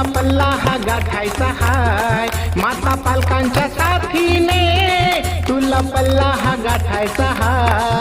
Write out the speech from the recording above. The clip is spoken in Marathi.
तुला पल्ला हा गाठायचा हाय. माता पालकांच्या साथीने तुला पल्ला हा गाठायचा हाय.